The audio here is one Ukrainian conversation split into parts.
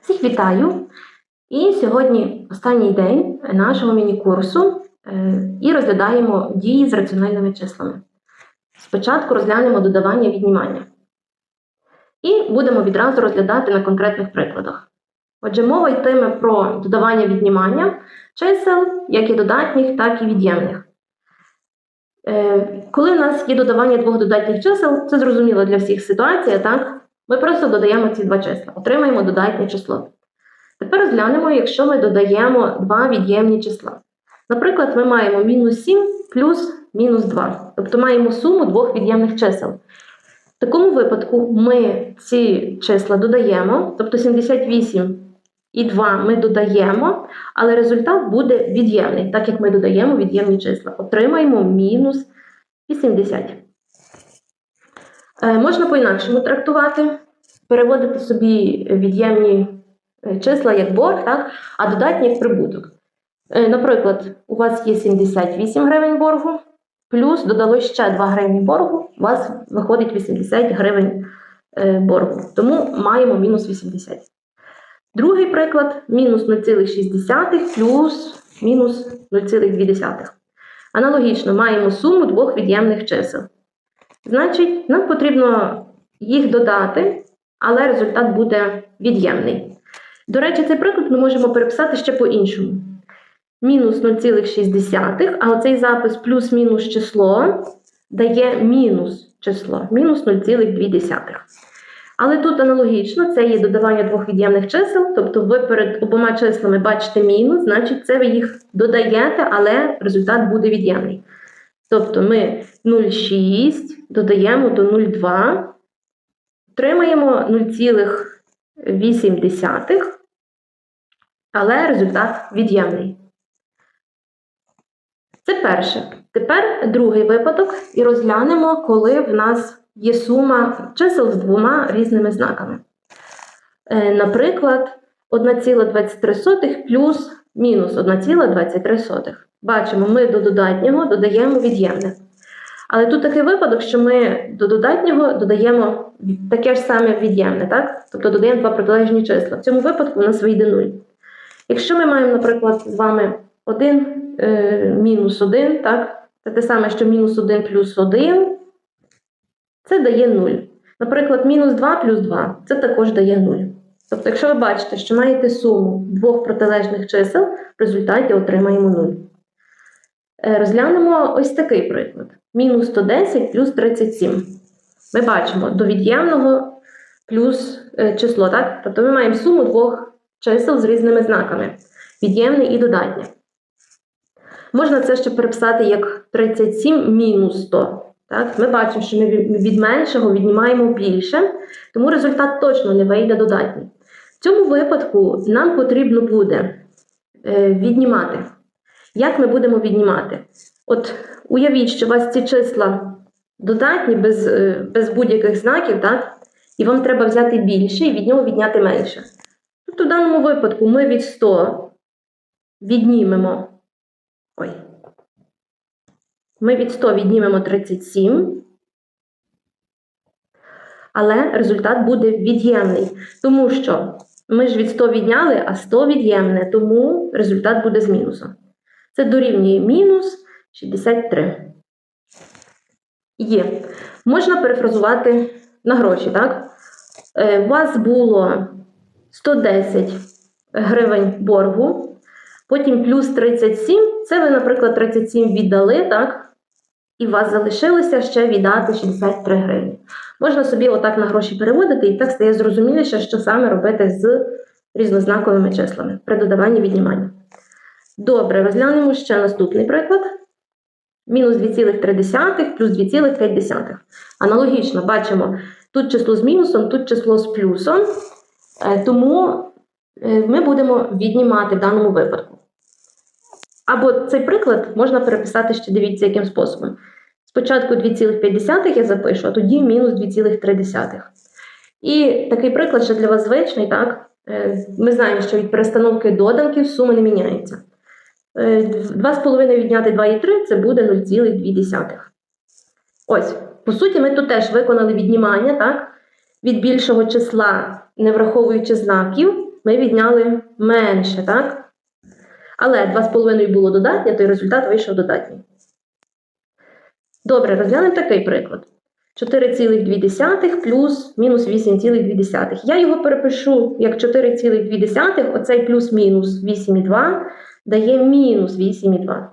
Всіх вітаю! І сьогодні останній день нашого міні-курсу е, і розглядаємо дії з раціональними числами. Спочатку розглянемо додавання віднімання. І будемо відразу розглядати на конкретних прикладах. Отже, мова йтиме про додавання віднімання чисел, як і додатніх, так і від'ємних. Е, Коли в нас є додавання двох додатніх чисел, це зрозуміло для всіх ситуація, так? Ми просто додаємо ці два числа, отримаємо додатнє число. Тепер розглянемо, якщо ми додаємо два від'ємні числа. Наприклад, ми маємо мінус 7 плюс мінус 2, тобто маємо суму двох від'ємних чисел. В такому випадку ми ці числа додаємо, тобто 78 і 2 ми додаємо, але результат буде від'ємний, так як ми додаємо від'ємні числа. Отримаємо мінус 80. Е, Можна по-інакшому трактувати, переводити собі від'ємні е, числа як борг, так? а додатні як прибуток. Е, Наприклад, у вас є 78 гривень боргу, плюс додалось ще 2 гривні боргу, у вас виходить 80 гривень боргу. Тому маємо мінус 80. Другий приклад мінус 0,6 плюс мінус 0,2. Аналогічно маємо суму двох від'ємних чисел. Значить, нам потрібно їх додати, але результат буде від'ємний. До речі, цей приклад ми можемо переписати ще по-іншому. Мінус 0,6, а оцей запис плюс-мінус число дає мінус число, мінус 0,2. Але тут аналогічно це є додавання двох від'ємних чисел, тобто ви перед обома числами бачите мінус, значить це ви їх додаєте, але результат буде від'ємний. Тобто ми 0,6 додаємо до 0,2, отримаємо 0,8, але результат від'ємний. Це перше. Тепер другий випадок, і розглянемо, коли в нас є сума чисел з двома різними знаками. Е, Наприклад, 1,23 плюс мінус 1,23. Бачимо, ми до додатнього додаємо від'ємне. Але тут такий випадок, що ми до додатнього додаємо таке ж саме від'ємне, так? Тобто додаємо два протилежні числа. В цьому випадку у нас вийде 0. Якщо ми маємо, наприклад, з вами 1 е, мінус 1, так? це те саме, що мінус 1 плюс 1, це дає 0. Наприклад, мінус 2 плюс 2 це також дає 0. Тобто, якщо ви бачите, що маєте суму двох протилежних чисел, в результаті отримаємо 0. Е, Розглянемо ось такий приклад. Мінус 110 плюс 37. Ми бачимо до від'ємного плюс е, число, так? Тобто ми маємо суму двох чисел з різними знаками: від'ємне і додатнє. Можна це ще переписати як 37 мінус 100. Так? Ми бачимо, що ми від від меншого віднімаємо більше, тому результат точно не вийде додатній. В цьому випадку нам потрібно буде е, віднімати. Як ми будемо віднімати? От уявіть, що у вас ці числа додатні без, е, без будь-яких знаків, так? і вам треба взяти більше і від нього відняти менше. Тобто в даному випадку ми від 100 віднімемо. Ой. Ми від 100 віднімемо 37, але результат буде від'ємний. Тому що ми ж від 100 відняли, а 100 від'ємне, тому результат буде з мінусом. Це дорівнює мінус 63. Є. Можна перефразувати на гроші, так? Е, У вас було 110 гривень боргу, потім плюс 37. Це ви, наприклад, 37 віддали, так? І у вас залишилося ще віддати 63 гривні. Можна собі отак на гроші переводити, і так стає зрозуміліше, що саме робити з різнознаковими числами при додаванні віднімання. Добре, розглянемо ще наступний приклад. Мінус 2,3 плюс 2,5. Аналогічно бачимо, тут число з мінусом, тут число з плюсом. Е, Тому е, ми будемо віднімати в даному випадку. Або цей приклад можна переписати ще дивіться, яким способом. Спочатку 2,5 я запишу, а тоді мінус 2,3. І такий приклад ще для вас звичний, так? Е, Ми знаємо, що від перестановки доданків сума не міняється. Е, 2,5 відняти 2,3 це буде 0,2. Ось, по суті, ми тут теж виконали віднімання, так? Від більшого числа, не враховуючи знаків, ми відняли менше, так? Але 2,5 було додатнє, то й результат вийшов додатній. Добре, розглянемо такий приклад. 4,2 плюс мінус 8,2. Я його перепишу як 4,2, оцей плюс-мінус 8,2 дає мінус 8,2.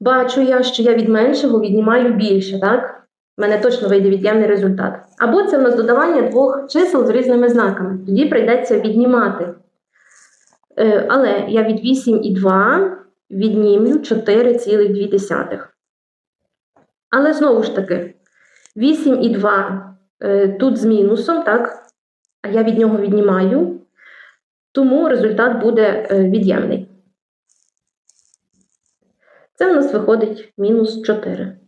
Бачу я, що я від меншого віднімаю більше, так? У мене точно вийде від'ємний результат. Або це в нас додавання двох чисел з різними знаками. Тоді прийдеться віднімати. Е, але я від 8,2 віднімлю 4,2. Але знову ж таки, 8,2 е, тут з мінусом, так? А я від нього віднімаю, тому результат буде е, від'ємний. Це в нас виходить мінус 4.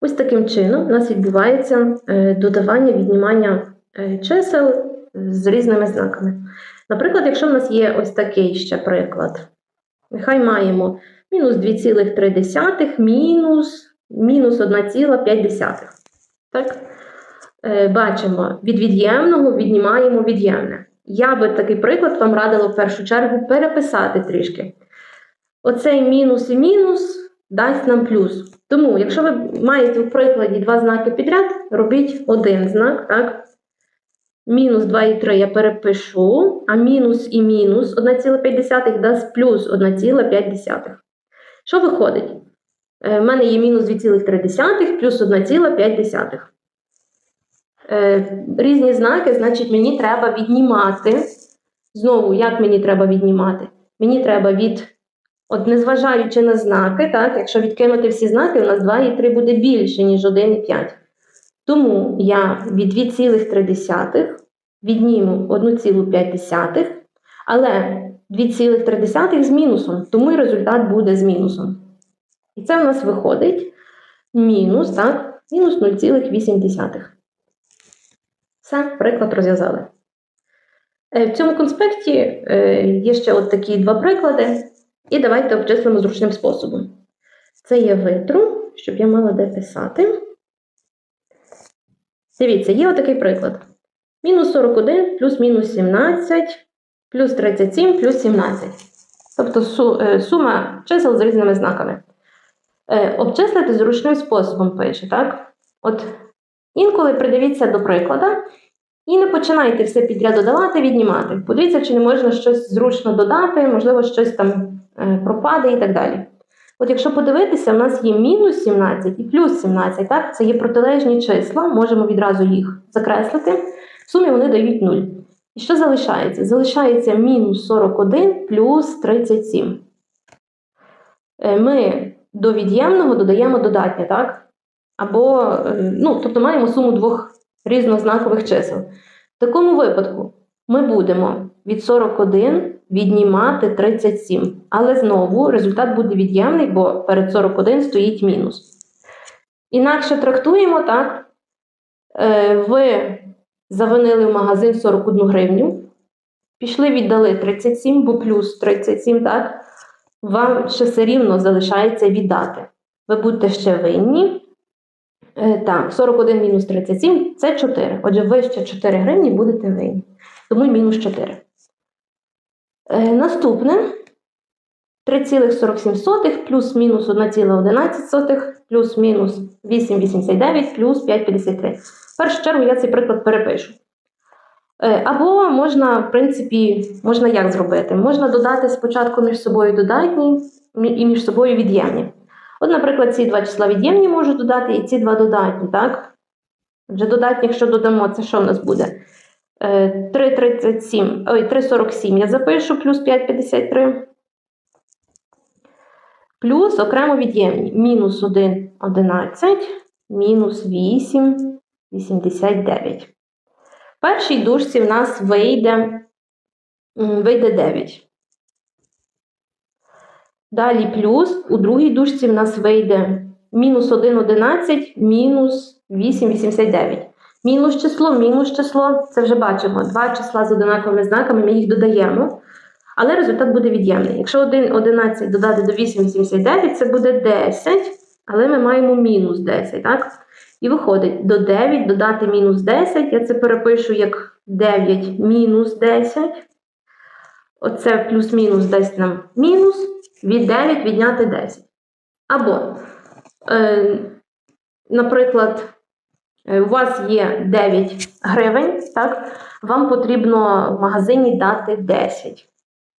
Ось таким чином у нас відбувається е, додавання віднімання чисел з різними знаками. Наприклад, якщо в нас є ось такий ще приклад, нехай маємо мінус 2,3 мінус мінус 1,5. Так? Е, Бачимо, від від'ємного віднімаємо від'ємне. Я би такий приклад вам радила в першу чергу переписати трішки. Оцей мінус і мінус дасть нам плюс. Тому, якщо ви маєте в прикладі два знаки підряд, робіть один знак, так? Мінус 2,3 я перепишу, а мінус і мінус 1,5 дасть плюс 1,5. Що виходить? У мене є мінус 2,3 плюс 1,5. Е, Різні знаки, значить, мені треба віднімати. Знову, як мені треба віднімати? Мені треба від, от незважаючи на знаки, так, якщо відкинути всі знаки, у нас 2 і 3 буде більше, ніж 1 і 5. Тому я від 2,3 відніму 1,5, але 2,3 з мінусом, тому і результат буде з мінусом. І це у нас виходить мінус, так, мінус 0,8. Все, приклад розв'язали. Е, В цьому конспекті е, є ще от такі два приклади. І давайте обчислимо зручним способом. Це є витру, щоб я мала де писати. Дивіться, є отакий приклад. Мінус 41 плюс мінус 17, плюс 37 плюс 17. Тобто е, сума чисел з різними знаками. Е, Обчислити зручним способом пише, так? От інколи придивіться до приклада і не починайте все підряд додавати, віднімати. Подивіться, чи не можна щось зручно додати, можливо, щось там е, пропаде і так далі. От якщо подивитися, у нас є мінус 17 і плюс 17, так? Це є протилежні числа, можемо відразу їх закреслити. В сумі вони дають 0. І що залишається? Залишається мінус 41 плюс 37. Е, Ми до від'ємного додаємо додатнє, так? Або, е, ну, тобто маємо суму двох різнознакових чисел. В такому випадку ми будемо від 41 віднімати 37. Але знову результат буде від'ємний, бо перед 41 стоїть мінус. Інакше трактуємо так. Е, Ви завинили в магазин 41 гривню, пішли, віддали 37, бо плюс 37, так? Вам ще все рівно залишається віддати. Ви будете ще винні. Е, Так, 41 мінус 37 це 4. Отже, ви ще 4 гривні будете винні. Тому мінус 4. Е, наступне 3,47 плюс мінус 1,11 плюс мінус 8,89 плюс 5,53. В першу чергу я цей приклад перепишу. Е, Або можна, в принципі, можна як зробити? Можна додати спочатку між собою додатні і між собою від'ємні. От, наприклад, ці два числа від'ємні можу додати, і ці два додатні, так? Отже, додатні, якщо додамо, це що в нас буде? Е, 3,37, ой, 3,47 я запишу, плюс 5,53. Плюс окремо від'ємні. Мінус 1, 11, мінус 8, 89. В першій дужці в нас вийде, вийде 9. Далі плюс, у другій дужці в нас вийде мінус 1, 11, мінус 8, 89. Мінус число, мінус число, це вже бачимо. Два числа з однаковими знаками, ми їх додаємо. Але результат буде від'ємний. Якщо 1, 11 додати до 8, 89, це буде 10, але ми маємо мінус 10, так? І виходить, до 9 додати мінус 10, я це перепишу як 9 мінус 10. Оце плюс-мінус дасть нам мінус, від 9 відняти 10. Або, е, наприклад, е, у вас є 9 гривень, так? вам потрібно в магазині дати 10.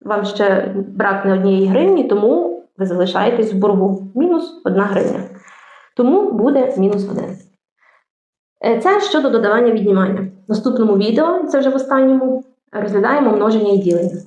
Вам ще бракне однієї гривні, тому ви залишаєтесь в боргу. Мінус 1 гривня. Тому буде мінус 1. Е, Це щодо додавання віднімання. В наступному відео, це вже в останньому, розглядаємо множення і ділення.